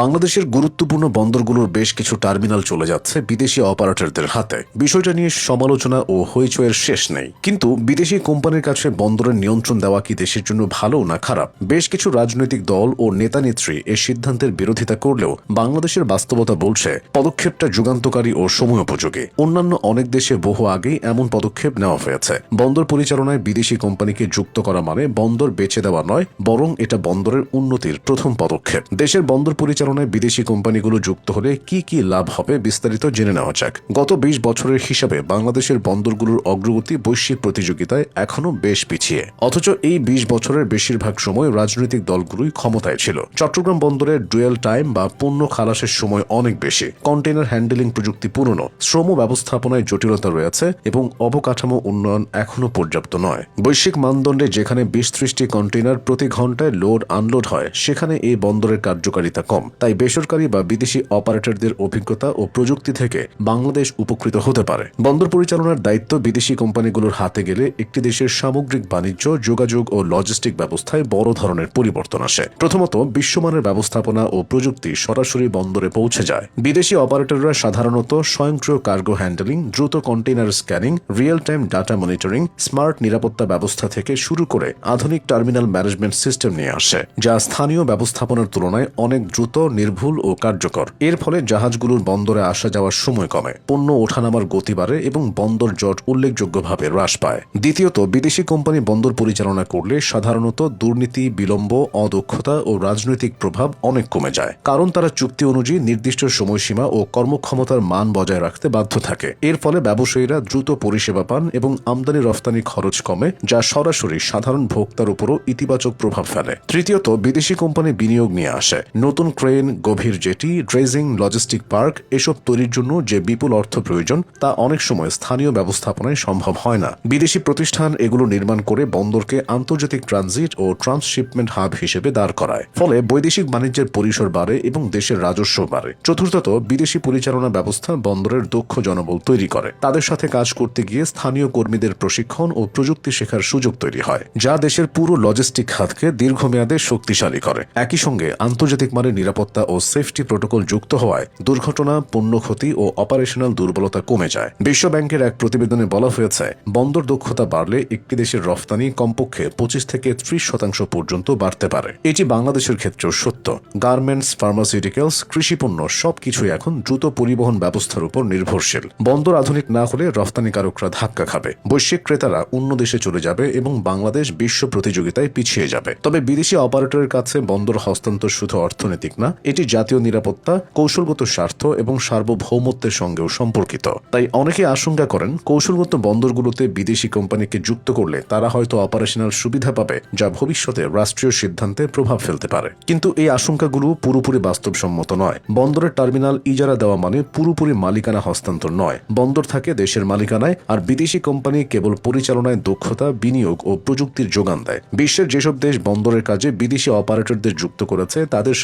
বাংলাদেশের গুরুত্বপূর্ণ বন্দরগুলোর বেশ কিছু টার্মিনাল চলে যাচ্ছে বিদেশি অপারেটরদের হাতে। বিষয়টা নিয়ে সমালোচনা ও হইচয়ের শেষ নেই। কিন্তু বিদেশি কোম্পানির কাছে বন্দরের নিয়ন্ত্রণ দেওয়া কি দেশের জন্য ভালো না খারাপ? বেশ কিছু রাজনৈতিক দল ও নেতা নেত্রী এই সিদ্ধান্তের বিরোধিতা করলেও বাংলাদেশের বাস্তবতা বলছে পদক্ষেপটা যুগান্তকারী ও সময়োপযোগী। অন্যান্য অনেক দেশে বহু আগেই এমন পদক্ষেপ নেওয়া হয়েছে। বন্দর পরিচালনায় বিদেশি কোম্পানিকে যুক্ত করা মানে বন্দর বেচে দেওয়া নয়, বরং এটা বন্দরের উন্নতির প্রথম পদক্ষেপ। দেশের বন্দর পরিচালনায় বিদেশি কোম্পানিগুলো যুক্ত হলে কি কি লাভ হবে বিস্তারিত জেনে নেওয়া যাক। গত বিশ বছরের হিসাবে বাংলাদেশের বন্দরগুলোর অগ্রগতি বৈশ্বিক প্রতিযোগিতায় এখনও বেশ পিছিয়ে। অথচ এই বিশ বছরের বেশিরভাগ সময় রাজনৈতিক দলগুলোই ক্ষমতায় ছিল। চট্টগ্রাম বন্দরের ডুয়েল টাইম বা পণ্য খালাসের সময় অনেক বেশি। কন্টেইনার হ্যান্ডেলিং প্রযুক্তি পুরনো। শ্রম ব্যবস্থাপনায় জটিলতা রয়েছে এবং অবকাঠামো উন্নয়ন এখনও পর্যাপ্ত নয়। বৈশ্বিক মানদণ্ডে যেখানে বিশ ত্রিশটি কন্টেইনার প্রতি ঘন্টায় লোড আনলোড হয়, সেখানে এই বন্দরের কার্যকারিতা কম। তাই বেসরকারি বা বিদেশি অপারেটরদের অভিজ্ঞতা ও প্রযুক্তি থেকে বাংলাদেশ উপকৃত হতে পারে। বন্দর পরিচালনার দায়িত্ব বিদেশি কোম্পানিগুলোর হাতে গেলে একটি দেশের সামগ্রিক বাণিজ্য, যোগাযোগ ও লজিস্টিক ব্যবস্থায় বড় ধরনের পরিবর্তন আসে। প্রথমত, বিশ্বমানের ব্যবস্থাপনা ও প্রযুক্তি সরাসরি বন্দরে পৌঁছে যায়। বিদেশি অপারেটররা সাধারণত স্বয়ংক্রিয় কার্গো হ্যান্ডেলিং, দ্রুত container scanning real time data monitoring, smart নিরাপত্তা ব্যবস্থা থেকে শুরু করে আধুনিক টার্মিনাল ম্যানেজমেন্ট সিস্টেম নিয়ে আসে, যা স্থানীয় ব্যবস্থাপনার তুলনায় অনেক দ্রুত নির্ভুল ও কার্যকর। এর ফলে জাহাজগুলোর বন্দরে আসা যাওয়ার সময় কমে। পণ্য ওঠানামার গতি বাড়ে এবং বন্দর জট উল্লেখযোগ্যভাবে হ্রাস পায়। দ্বিতীয়ত, বিদেশি কোম্পানি বন্দর পরিচালনা করলে সাধারণত দুর্নীতি, বিলম্ব, অদক্ষতা ও রাজনৈতিক প্রভাব অনেক কমে যায়। কারণ তারা চুক্তি অনুযায়ী নির্দিষ্ট সময়সীমা ও কর্মক্ষমতার মান বজায় রাখতে বাধ্য থাকে। এর ফলে ব্যবসায়ীরা দ্রুত পরিষেবা পান এবং আমদানি রফতানি খরচ কমে, যা সরাসরি সাধারণ ভোক্তার উপরও ইতিবাচক প্রভাব ফেলে। তৃতীয়ত, বিদেশি কোম্পানি বিনিয়োগ নিয়ে আসে। নতুন ক্রেন গভীর জেটি, ড্রেজিং, লজিস্টিক পার্ক, এসব তৈরির জন্য যে বিপুল অর্থ প্রয়োজন, তা অনেক সময় স্থানীয় ব্যবস্থাপনায় সম্ভব হয় না। বিদেশি প্রতিষ্ঠান এগুলো নির্মাণ করে বন্দরকে আন্তর্জাতিক ট্রানজিট ও ট্রান্সশিপমেন্ট হাব হিসেবে দাঁড় করায়। ফলে বৈদেশিক বাণিজ্যের পরিসর বাড়ে এবং দেশের রাজস্ব বাড়ে। চতুর্থত, বিদেশি পরিচালনা ব্যবস্থা বন্দরের দক্ষ জনবল তৈরি করে। তাদের সাথে কাজ করতে গিয়ে স্থানীয় কর্মীদের প্রশিক্ষণ ও প্রযুক্তি শেখার সুযোগ তৈরি হয়, যা দেশের পুরো লজিস্টিক খাতকে দীর্ঘমেয়াদে শক্তিশালী করে। একই সঙ্গে, আন্তর্জাতিক মানের নিরাপত্তা ও সেফটি প্রোটোকল যুক্ত হওয়ায় দুর্ঘটনা, পণ্য ক্ষতি ও অপারেশনাল দুর্বলতা কমে যায়। বিশ্ব ব্যাংকের এক প্রতিবেদনে বলা হয়েছে, বন্দর দক্ষতা বাড়লে একটি দেশের রফতানি কমপক্ষে পঁচিশ থেকে ত্রিশ শতাংশ পর্যন্ত বাড়তে পারে। এটি বাংলাদেশের ক্ষেত্রেও সত্য। গার্মেন্টস, ফার্মাসিউটিক্যালস, কৃষিপণ্য সবকিছুই এখন দ্রুত পরিবহন ব্যবস্থার উপর নির্ভরশীল। বন্দর আধুনিক না হলে রফতানিকারকরা ধাক্কা খাবে। বৈশ্বিক ক্রেতারা অন্য দেশে চলে যাবে এবং বাংলাদেশ বিশ্ব প্রতিযোগিতায় পিছিয়ে যাবে। তবে বিদেশি অপারেটরের কাছে বন্দর হস্তান্তর শুধু অর্থনৈতিক না এটি জাতীয় নিরাপত্তা, কৌশলগত স্বার্থ এবং সার্বভৌমত্বের সঙ্গেও সম্পর্কিত। তাই অনেকে আশঙ্কা করেন, কৌশলগত বন্দরগুলোতে বিদেশি কোম্পানিকে যুক্ত করলে তারা হয়তো অপারেশনাল সুবিধা পাবে, যা ভবিষ্যতে রাষ্ট্রীয় সিদ্ধান্তে প্রভাব ফেলতে পারে। কিন্তু এই আশঙ্কাগুলো পুরোপুরি বাস্তবসম্মত নয়। বন্দরের টার্মিনাল ইজারা দেওয়া মানে পুরোপুরি মালিকানা হস্তান্তর নয়। বন্দর থাকে দেশের মালিকানায়, আর বিদেশি কোম্পানি কেবল পরিচালনায় দক্ষতা, বিনিয়োগ ও প্রযুক্তির যোগান দেয়। বিশ্বের যেসব দেশ বন্দরের কাজে বিদেশি অপারেটরদের যুক্ত করেছে, তাদের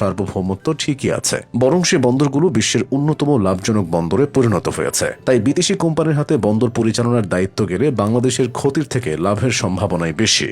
সার্বভৌমত্ব ঠিকই আছে। বরং সে বন্দরগুলো বিশ্বের অন্যতম লাভজনক বন্দরে পরিণত হয়েছে। তাই বিদেশি কোম্পানির হাতে বন্দর পরিচালনার দায়িত্ব গেলে বাংলাদেশের ক্ষতির থেকে লাভের সম্ভাবনাই বেশি।